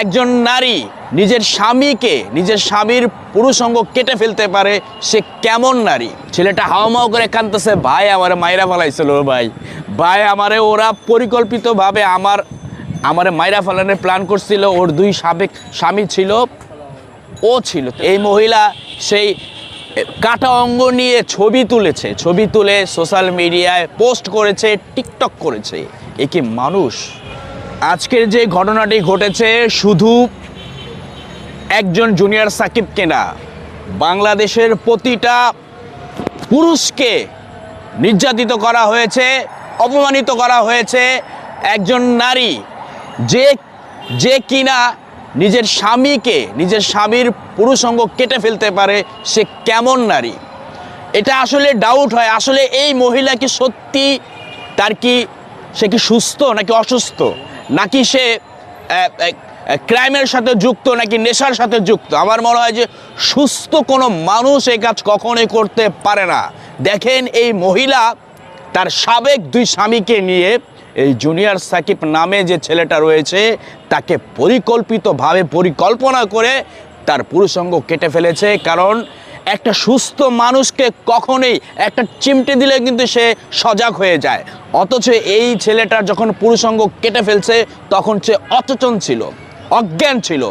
একজন নারী নিজের স্বামীকে, নিজের স্বামীর পুরুষঙ্গ কেটে ফেলতে পারে, সে কেমন নারী? ছেলেটা হাওমাও করে কান্দতেছে ভাই, আমারে মাইরা ফেলাইছিল ভাই। ভাই, আমারে ওরা পরিকল্পিতভাবে আমার, আমারে মাইরা ফেলানোর প্ল্যান করছিল, ওর দুই সাবেক স্বামী ছিল, ও ছিল। এই মহিলা সেই কাটা অঙ্গ নিয়ে ছবি তুলেছে, ছবি তুলে সোশ্যাল মিডিয়ায় পোস্ট করেছে টিকটক করেছে। এ কি মানুষ? আজকের যে ঘটনাটি ঘটেছে, শুধু একজন জুনিয়র সাকিবকে না বাংলাদেশের প্রতিটা পুরুষকে নির্যাতিত করা হয়েছে, অপমানিত করা হয়েছে। একজন নারী, যে যে কিনা নিজের স্বামীকে, নিজের স্বামীর পুরুষঙ্গ কেটে ফেলতে পারে, সে কেমন নারী? এটা আসলে ডাউট হয়, আসলে এই মহিলা কি সত্যি, তার কি, সে কি সুস্থ নাকি অসুস্থ? নাকি সে ক্রাইমের সাথে যুক্ত, নাকি নেশার সাথে যুক্ত? আমার মনে হয় যে সুস্থ কোনো মানুষ এই কাজ কখনোই করতে পারে না। দেখেন এই মহিলা, তার সাবেক দুই স্বামীকে নিয়ে এই জুনিয়র সাকিব নামে যে ছেলেটা রয়েছে, তাকে পরিকল্পিতভাবে পরিকল্পনা করে তার পুরুষঙ্গ কেটে ফেলেছে। কারণ একটা সুস্থ মানুষকে কখনোই একটা চিমটে দিলে কিন্তু সে সজাগ হয়ে যায়। অথচ এই ছেলেটার যখন পুরুষঙ্গ কেটে ফেলছে, তখন সে অচেতন ছিল, অজ্ঞান ছিল।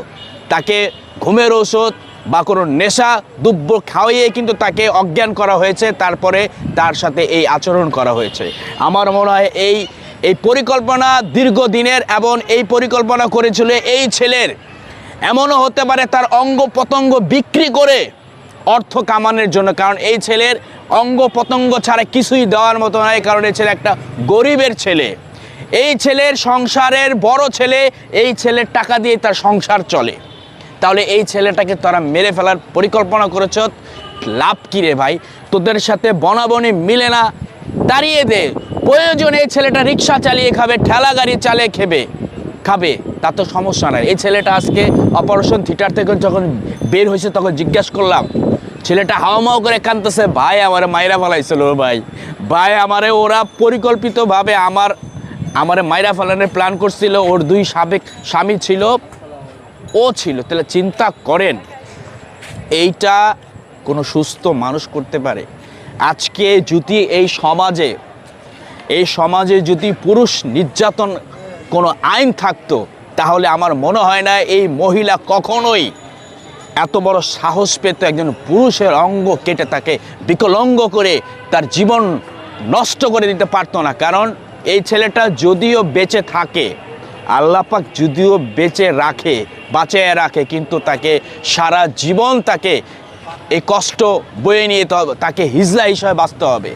তাকে ঘুমের ঔষধ বা কোনো নেশা দুব্য খাওয়িয়ে কিন্তু তাকে অজ্ঞান করা হয়েছে। তারপরে তার সাথে এই আচরণ করা হয়েছে। আমার মনে হয় এই এই পরিকল্পনা দীর্ঘদিনের এবং এই পরিকল্পনা করেছিল এই ছেলের। এমনও হতে পারে তার অঙ্গ প্রত্যঙ্গ বিক্রি করে অর্থ কামানোর জন্য, কারণ এই ছেলের অঙ্গ প্রত্যঙ্গ ছাড়া কিছুই দেওয়ার মতো নয় কারণ এই ছেলে একটা গরিবের ছেলে। এই ছেলের সংসারের বড় ছেলে, এই ছেলের টাকা দিয়ে তার সংসার চলে। তাহলে এই ছেলেটাকে তারা মেরে ফেলার পরিকল্পনা করেছ, লাভ কী রে ভাই? তোদের সাথে বনাবনি মিলে না। দাঁড়িয়ে দে। প্রয়োজন এই ছেলেটা রিক্সা চালিয়ে খাবে, ঠেলা গাড়ি চালিয়ে খেবে, খাবে, তা তো সমস্যা নাই। এই ছেলেটা আজকে অপারেশন থিয়েটার থেকে যখন বের হয়েছে, তখন জিজ্ঞেস করলাম ছেলেটা হাওমাও করে কান্দতেছে ভাই, আমার মাইরা ফেলাইছিল ভাই। ভাই, আমারে ওরা পরিকল্পিতভাবে আমার, আমারে মাইরা ফেলানোর প্ল্যান করছিল। ওর দুই সাবেক স্বামী ছিল, ও ছিল। তাহলে চিন্তা করেন, এইটা কোনো সুস্থ মানুষ করতে পারে? আজকে যদি এই সমাজে এই সমাজে যদি পুরুষ নির্যাতন কোনো আইন থাকতো, তাহলে আমার মনে হয় না এই মহিলা কখনোই এত বড় সাহস পেত একজন পুরুষের অঙ্গ কেটে তাকে বিকলঙ্গ করে তার জীবন নষ্ট করে দিতে পারতো না। কারণ এই ছেলেটা যদিও বেঁচে থাকে আল্লাপাক যদিও বেঁচে রাখে, বাঁচিয়ে রাখে, কিন্তু তাকে সারা জীবন তাকে এই কষ্ট বয়ে নিয়ে তাকে হিজলা হিসাবে বাঁচতে হবে।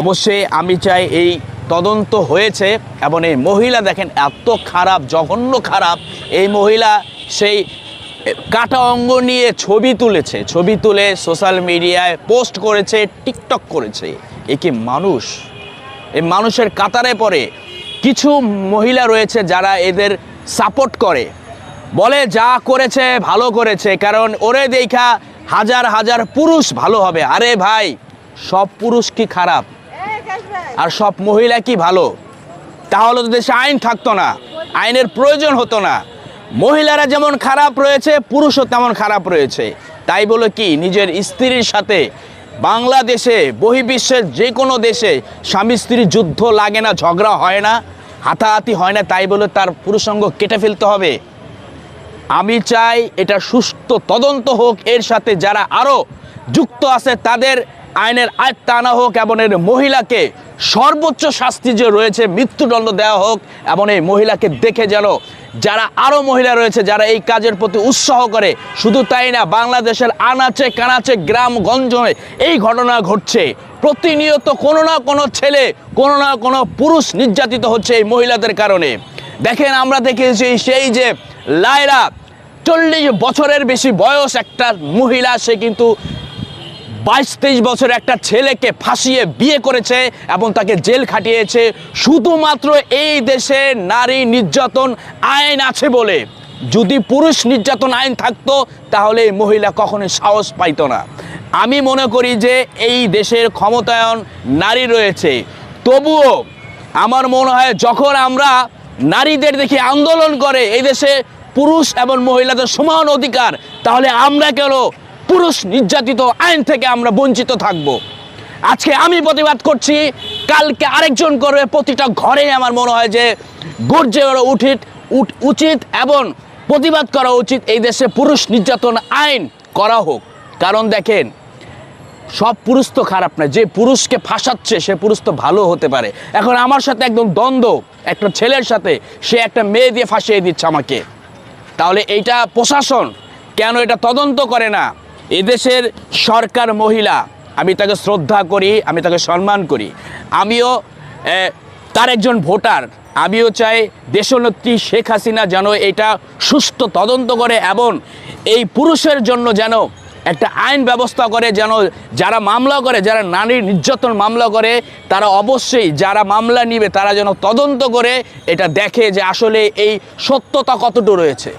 অবশ্যই আমি চাই এই তদন্ত হয়েছে এবং এই মহিলা দেখেন এত খারাপ, জঘন্য খারাপ। এই মহিলা সেই কাটা অঙ্গ নিয়ে ছবি তুলেছে, ছবি তুলে সোশ্যাল মিডিয়ায় পোস্ট করেছে, টিকটক করেছে। এ কি মানুষ? এই মানুষের কাতারে পড়ে। কিছু মহিলা রয়েছে যারা এদের সাপোর্ট করে। বলে, যা করেছে, ভালো করেছে। কারণ ওরে দেখা হাজার হাজার পুরুষ ভালো হবে। আরে ভাই, সব পুরুষ কি খারাপ? আর সব মহিলা কি ভালো? তাহলে তো দেশে আইন থাকতো না। আইনের প্রয়োজন হতো না। মহিলারা যেমন খারাপ রয়েছে, পুরুষও তেমন খারাপ রয়েছে। তাই বলে কি, নিজের স্ত্রীর সাথে বাংলাদেশে, বহির্বিশ্বের যে কোনো দেশে স্বামী স্ত্রীর যুদ্ধ লাগে না, ঝগড়া হয় না, হাতাহাতি হয় না, তাই বলে তার পুরুষঙ্গ কেটে ফেলতে হবে। আমি চাই এটা সুস্থ তদন্ত হোক, এর সাথে যারা আরও যুক্ত আছে, তাদের আইনের আয়ত্তা আনা হোক এবং এর মহিলাকে সর্বোচ্চ শাস্তি যে রয়েছে, মৃত্যুদণ্ড দেওয়া হোক এবং এই মহিলাকে দেখে যেন যারা আরও মহিলা রয়েছে, যারা এই কাজের প্রতি উৎসাহ করে, শুধু তাই না, বাংলাদেশের আনাচে কানাচে গ্রাম গঞ্জে এই ঘটনা ঘটছে। প্রতিনিয়ত কোনো না কোনো ছেলে, কোনো না কোনো পুরুষ নির্যাতিত হচ্ছে এই মহিলাদের কারণে। দেখেন, আমরা দেখেছি সেই যে লায়রা, চল্লিশ বছরের বেশি বয়স একটা মহিলা, সে কিন্তু বাইশ তেইশ বছর একটা ছেলেকে ফাঁসিয়ে বিয়ে করেছে এবং তাকে জেল খাটিয়েছে। শুধুমাত্র এই দেশে নারী নির্যাতন আইন আছে বলে। যদি পুরুষ নির্যাতন আইন থাকতো, তাহলে মহিলা কখনো সাহস পাইতো না। আমি মনে করি যে এই দেশের ক্ষমতায়ন নারী রয়েছে। তবুও আমার মনে হয় যখন আমরা নারীদের দেখি আন্দোলন করে এই দেশে পুরুষ এবং মহিলাদের সমান অধিকার, তাহলে আমরা কেন পুরুষ নির্যাতিত আইন থেকে আমরা বঞ্চিত থাকব। আজকে আমি প্রতিবাদ করছি, কালকে আরেকজন করবে, প্রতিটা ঘরে আমার মনে হয় যে গর্জে উঠিত উচিত এবং প্রতিবাদ করা উচিত এই দেশে পুরুষ নির্যাতন আইন করা হোক। কারণ দেখেন, সব পুরুষ তো খারাপ না, যে পুরুষকে ফাঁসাচ্ছে, সে পুরুষ তো ভালো হতে পারে। এখন আমার সাথে একদম দ্বন্দ্ব, একটা ছেলের সাথে, সে একটা মেয়ে দিয়ে ফাঁসিয়ে দিচ্ছে আমাকে। তাহলে এইটা প্রশাসন, কেন এটা তদন্ত করে না? এদেশের সরকার মহিলা, আমি তাকে শ্রদ্ধা করি, আমি তাকে সম্মান করি। আমিও তার একজন ভোটার। আমিও চাই দেশনেত্রী শেখ হাসিনা যেন এটা সুস্থ তদন্ত করে এবং এই পুরুষের জন্য যেন একটা আইন ব্যবস্থা করে, যেন যারা মামলা করে, যারা নারীর নির্যাতন মামলা করে, তারা অবশ্যই যারা মামলা নিবে, তারা যেন তদন্ত করে এটা দেখে যে আসলে এই সত্যতা কতটুকু রয়েছে।